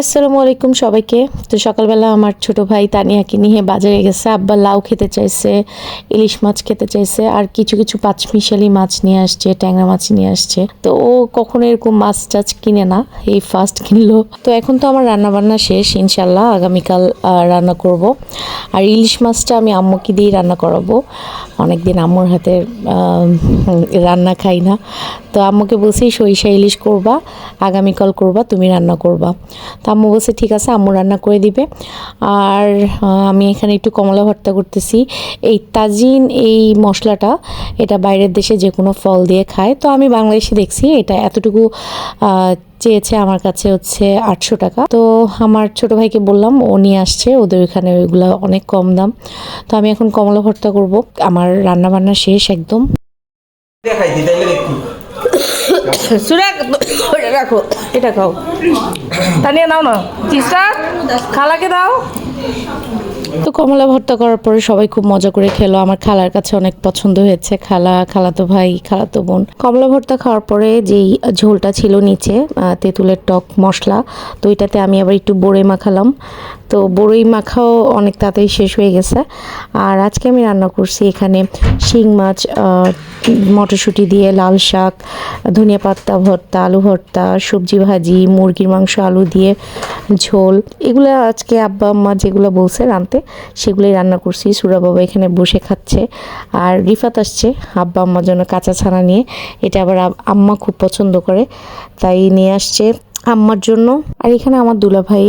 আসসালামু আলাইকুম সবাইকে। তো সকালবেলা আমার ছোট ভাই তানিয়াকে নিয়ে বাজারে গেছে, আব্বা লাউ খেতে চাইছে, ইলিশ মাছ খেতে চাইছে, আর কিছু কিছু পাঁচমিশালি মাছ নিয়ে আসছে, ট্যাংরা মাছ নিয়ে আসছে। তো ও কখনো এরকম মাছ টাছ কিনে না, এই ফার্স্ট কিনলো। তো এখন তো আমার রান্না বান্না শেষ ইনশাল্লাহ আগামীকাল রান্না করব। আর ইলিশ মাছটা আমি আম্মুকে দিয়েই রান্না করাবো। অনেকদিন আম্মুর হাতে রান্না খাই না। তো আম্মুকে বলছি, সরিষা ইলিশ করবা আগামীকাল করবা, তুমি রান্না করবা। তো আম্মু বলছে, ঠিক আছে, আম্মু রান্না করে দিবে। আর আমি এখানে একটু কমলা ভর্তা করতেছি। এই তাজিন এই মশলাটা এটা বাইরের দেশে যে কোনো ফল দিয়ে খায়। তো আমি বাংলাদেশে দেখছি এটা এতটুকু চেয়েছে আমার কাছে হচ্ছে আটশো টাকা। তো আমার ছোট ভাইকে বললাম ও নিয়ে আসছে ওদের ওইখানে ওইগুলো অনেক কম দাম। তো আমি এখন কমলা ভর্তা করব। আমার রান্না বান্না শেষ একদম। রাখো এটা খাও। তানিয়া নাও না। চিস্তা খালাকে দাও। তো কমলা ভর্তা করার পরে সবাই খুব মজা করে খেলো। আমার খালার কাছে অনেক পছন্দ হয়েছে। খালা, খালাতো ভাই, খালাতো বোন। কমলা ভর্তা খাওয়ার পরে যেই ঝোলটা ছিল নিচে তেঁতুলের টক মশলা, তো এটাতে আমি আবার একটু বড়ে মাখালাম। তো বড়ই মাখাও অনেক তাড়াতাড়ি শেষ হয়ে গেছে। আর আজকে আমি রান্না করছি এখানে শিং মাছ মটরশুঁটি দিয়ে লাল শাক, ধনিয়া পাতা ভর্তা, আলু ভর্তা, সবজি ভাজি, মুরগির মাংস, আলু দিয়ে ঝোল। এগুলো আজকে আব্বা আম্মা যেগুলো বলছে রানতে সেগুলোই রান্না করছি। সুরা বাবা এখানে বসে খাচ্ছে। আর রিফাত আসছে, আব্বা আম্মার জন্য কাঁচা ছানা নিয়ে। এটা আবার আব- আম্মা খুব পছন্দ করে, তাই নিয়ে আসছে। আম্মার জন্য। আর এখানে আমার দুলা ভাই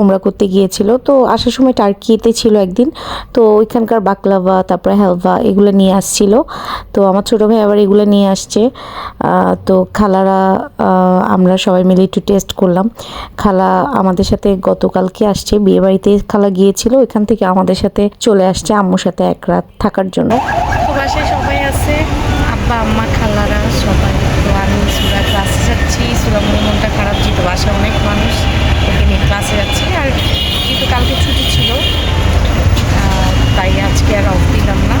উমরা করতে গিয়েছিল। তো আসার সময় টার্কিতে ছিল একদিন। তো ওইখানকার বাকলাভা, তারপরে হালভা এগুলো নিয়ে আসছিল। তো আমার ছোটো ভাই আবার এগুলো নিয়ে আসছে। তো খালারা আমরা সবাই মিলে একটু টেস্ট করলাম। খালা আমাদের সাথে গতকালকে আসছে। বিয়ে বাড়িতে খালা গিয়েছিল। ওইখান থেকে আমাদের সাথে চলে আসছে আম্মুর সাথে এক রাত থাকার জন্য। সবাই আছে। আব্বা, আম্মা, খালারা সবাই। ক্লাসে যাচ্ছি সুরা মনটা খারাপ ছিল বাসায় অনেক মানুষ, ওকে নিয়ে ক্লাসে যাচ্ছি। আর কিন্তু কালকে ছুটি ছিল তাই আজকে আর অফ দিলাম না।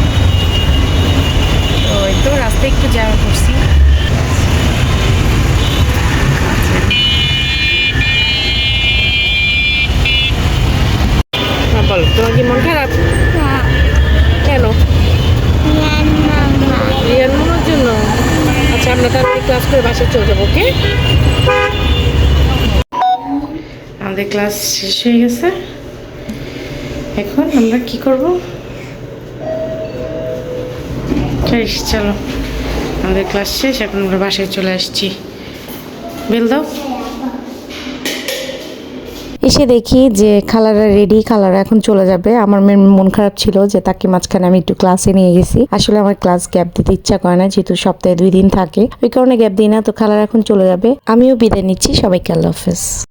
তো এই তো রাস্তায় একটু যাওয়া করছি। হ্যাঁ বলো আমরা তাহলে ক্লাস করে বাসায় চলে যাব ওকে আমাদের ক্লাস শেষ হয়ে গেছে। এখন আমরা কি করব? চলো। আমাদের ক্লাস শেষ, এখন আমরা বাসায় চলে আসছি। বেল দাও। এসে দেখি যে খালারা রেডি খালারা এখন চলে যাবে। আমার মন খারাপ ছিল যে তাকে মাঝখানে আমি একটু ক্লাসে নিয়ে গেছি। আসলে আমার ক্লাস গ্যাপ দিতে ইচ্ছা করে না, যেহেতু সপ্তাহে দুই দিন থাকে। ওই কারণে গ্যাপ দিই না, তো খালারা এখন চলে যাবে। আমিও বিদায় নিচ্ছি, সবাইকে আল্লাহ হাফেজ।